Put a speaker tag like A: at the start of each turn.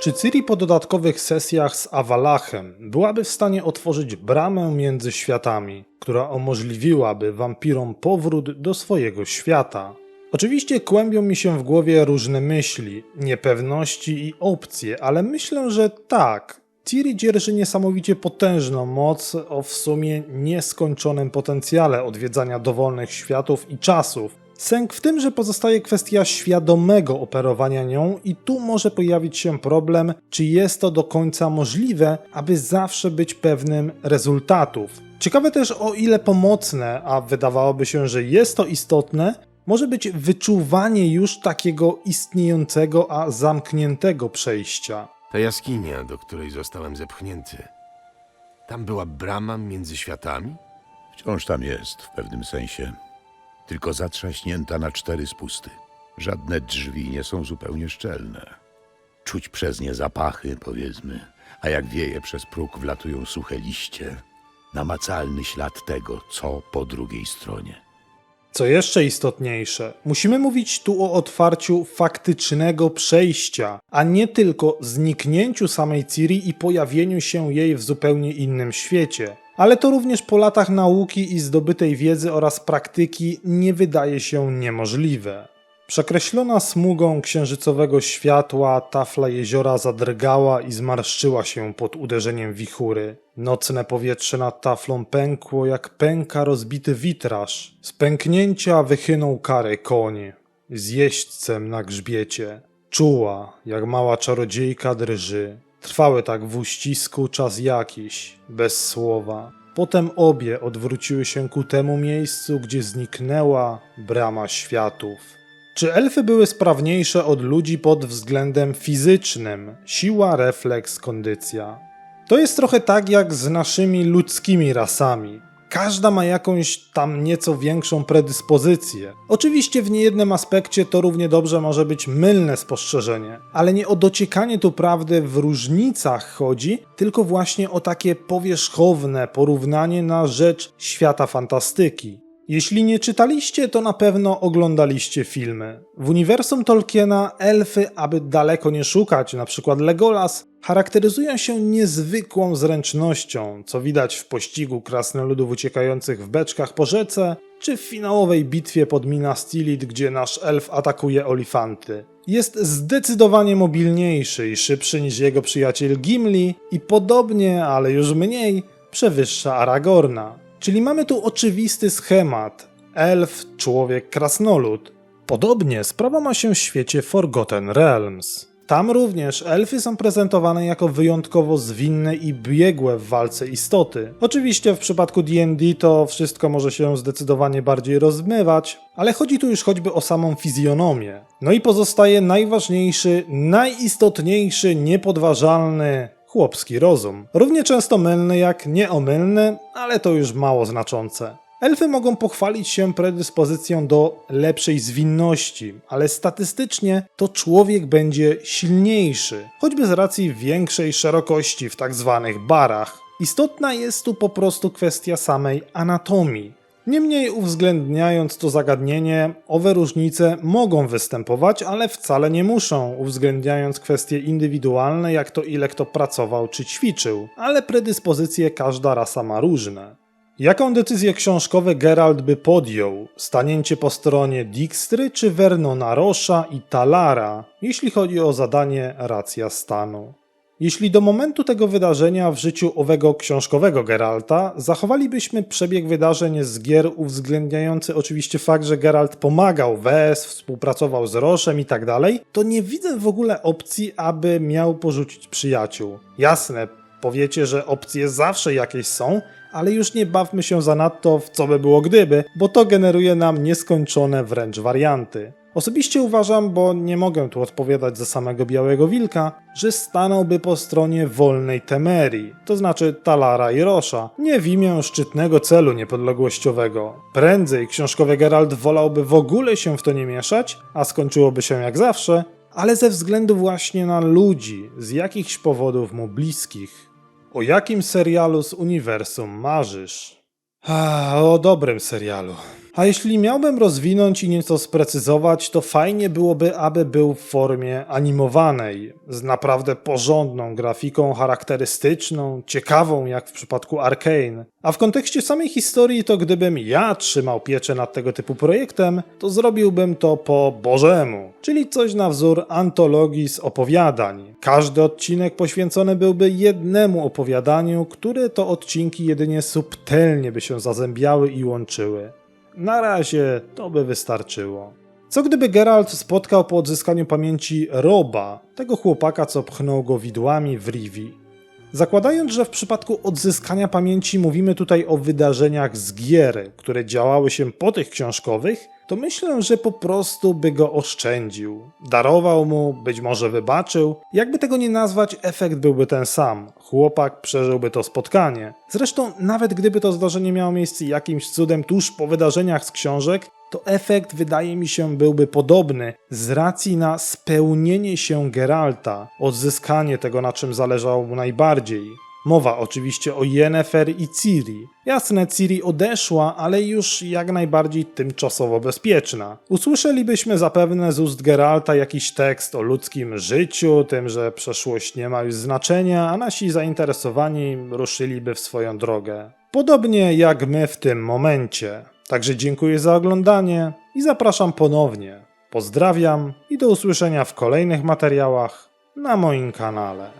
A: Czy Ciri po dodatkowych sesjach z Awalachem byłaby w stanie otworzyć bramę między światami, która umożliwiłaby wampirom powrót do swojego świata? Oczywiście kłębią mi się w głowie różne myśli, niepewności i opcje, ale myślę, że tak. Ciri dzierży niesamowicie potężną moc o w sumie nieskończonym potencjale odwiedzania dowolnych światów i czasów. Sęk w tym, że pozostaje kwestia świadomego operowania nią i tu może pojawić się problem, czy jest to do końca możliwe, aby zawsze być pewnym rezultatów. Ciekawe też o ile pomocne, a wydawałoby się, że jest to istotne, może być wyczuwanie już takiego istniejącego, a zamkniętego przejścia.
B: Ta jaskinia, do której zostałem zepchnięty. Tam była brama między światami?
C: Wciąż tam jest, w pewnym sensie. Tylko zatrzaśnięta na cztery spusty. Żadne drzwi nie są zupełnie szczelne. Czuć przez nie zapachy, powiedzmy, a jak wieje przez próg wlatują suche liście. Namacalny ślad tego, co po drugiej stronie.
A: Co jeszcze istotniejsze, musimy mówić tu o otwarciu faktycznego przejścia, a nie tylko zniknięciu samej Ciri i pojawieniu się jej w zupełnie innym świecie. Ale to również po latach nauki i zdobytej wiedzy oraz praktyki nie wydaje się niemożliwe. Przekreślona smugą księżycowego światła, tafla jeziora zadrgała i zmarszczyła się pod uderzeniem wichury. Nocne powietrze nad taflą pękło, jak pęka rozbity witraż. Z pęknięcia wychynął karę koń, z jeźdźcem na grzbiecie. Czuła, jak mała czarodziejka drży. Trwały tak w uścisku czas jakiś, bez słowa. Potem obie odwróciły się ku temu miejscu, gdzie zniknęła brama światów. Czy elfy były sprawniejsze od ludzi pod względem fizycznym? Siła, refleks, kondycja. To jest trochę tak jak z naszymi ludzkimi rasami. Każda ma jakąś tam nieco większą predyspozycję. Oczywiście w niejednym aspekcie to równie dobrze może być mylne spostrzeżenie, ale nie o dociekanie tu prawdy w różnicach chodzi, tylko właśnie o takie powierzchowne porównanie na rzecz świata fantastyki. Jeśli nie czytaliście, to na pewno oglądaliście filmy. W uniwersum Tolkiena elfy, aby daleko nie szukać, przykład Legolas, charakteryzują się niezwykłą zręcznością, co widać w pościgu krasnoludów uciekających w beczkach po rzece, czy w finałowej bitwie pod Minas Tirith, gdzie nasz elf atakuje olifanty. Jest zdecydowanie mobilniejszy i szybszy niż jego przyjaciel Gimli i podobnie, ale już mniej, przewyższa Aragorna. Czyli mamy tu oczywisty schemat: elf, człowiek, krasnolud. Podobnie sprawa ma się w świecie Forgotten Realms. Tam również elfy są prezentowane jako wyjątkowo zwinne i biegłe w walce istoty. Oczywiście w przypadku D&D to wszystko może się zdecydowanie bardziej rozmywać, ale chodzi tu już choćby o samą fizjonomię. No i pozostaje najważniejszy, najistotniejszy, niepodważalny chłopski rozum. Równie często mylny jak nieomylny, ale to już mało znaczące. Elfy mogą pochwalić się predyspozycją do lepszej zwinności, ale statystycznie to człowiek będzie silniejszy, choćby z racji większej szerokości w tak zwanych barach. Istotna jest tu po prostu kwestia samej anatomii. Niemniej uwzględniając to zagadnienie, owe różnice mogą występować, ale wcale nie muszą, uwzględniając kwestie indywidualne, jak to ile kto pracował czy ćwiczył, ale predyspozycje każda rasa ma różne. Jaką decyzję książkowy Geralt by podjął? Stanięcie po stronie Dijkstry czy Vernona Rosza i Talara, jeśli chodzi o zadanie racja stanu? Jeśli do momentu tego wydarzenia w życiu owego książkowego Geralta zachowalibyśmy przebieg wydarzeń z gier uwzględniający oczywiście fakt, że Geralt pomagał Wes, współpracował z Roszem i tak dalej, to nie widzę w ogóle opcji, aby miał porzucić przyjaciół. Jasne, powiecie, że opcje zawsze jakieś są, ale już nie bawmy się zanadto w co by było gdyby, bo to generuje nam nieskończone wręcz warianty. Osobiście uważam, bo nie mogę tu odpowiadać za samego Białego Wilka, że stanąłby po stronie wolnej Temerii, to znaczy Talara i Rosza, nie w imię szczytnego celu niepodległościowego. Prędzej książkowy Geralt wolałby w ogóle się w to nie mieszać, a skończyłoby się jak zawsze, ale ze względu właśnie na ludzi, z jakichś powodów mu bliskich. O jakim serialu z uniwersum marzysz? A, o dobrym serialu. A jeśli miałbym rozwinąć i nieco sprecyzować, to fajnie byłoby, aby był w formie animowanej, z naprawdę porządną grafiką charakterystyczną, ciekawą jak w przypadku Arkane. A w kontekście samej historii, to gdybym ja trzymał pieczę nad tego typu projektem, to zrobiłbym to po Bożemu, czyli coś na wzór antologii z opowiadań. Każdy odcinek poświęcony byłby jednemu opowiadaniu, które to odcinki jedynie subtelnie by się zazębiały i łączyły. Na razie to by wystarczyło. Co gdyby Geralt spotkał po odzyskaniu pamięci Roba, tego chłopaka, co pchnął go widłami w Rivi? Zakładając, że w przypadku odzyskania pamięci mówimy tutaj o wydarzeniach z gier, które działały się po tych książkowych, to myślę, że po prostu by go oszczędził. Darował mu, być może wybaczył. Jakby tego nie nazwać, efekt byłby ten sam. Chłopak przeżyłby to spotkanie. Zresztą, nawet gdyby to zdarzenie miało miejsce jakimś cudem tuż po wydarzeniach z książek, to efekt wydaje mi się byłby podobny z racji na spełnienie się Geralta, odzyskanie tego na czym zależało mu najbardziej. Mowa oczywiście o Yennefer i Ciri. Jasne, Ciri odeszła, ale już jak najbardziej tymczasowo bezpieczna. Usłyszelibyśmy zapewne z ust Geralta jakiś tekst o ludzkim życiu, tym, że przeszłość nie ma już znaczenia, a nasi zainteresowani ruszyliby w swoją drogę. Podobnie jak my w tym momencie. Także dziękuję za oglądanie i zapraszam ponownie. Pozdrawiam i do usłyszenia w kolejnych materiałach na moim kanale.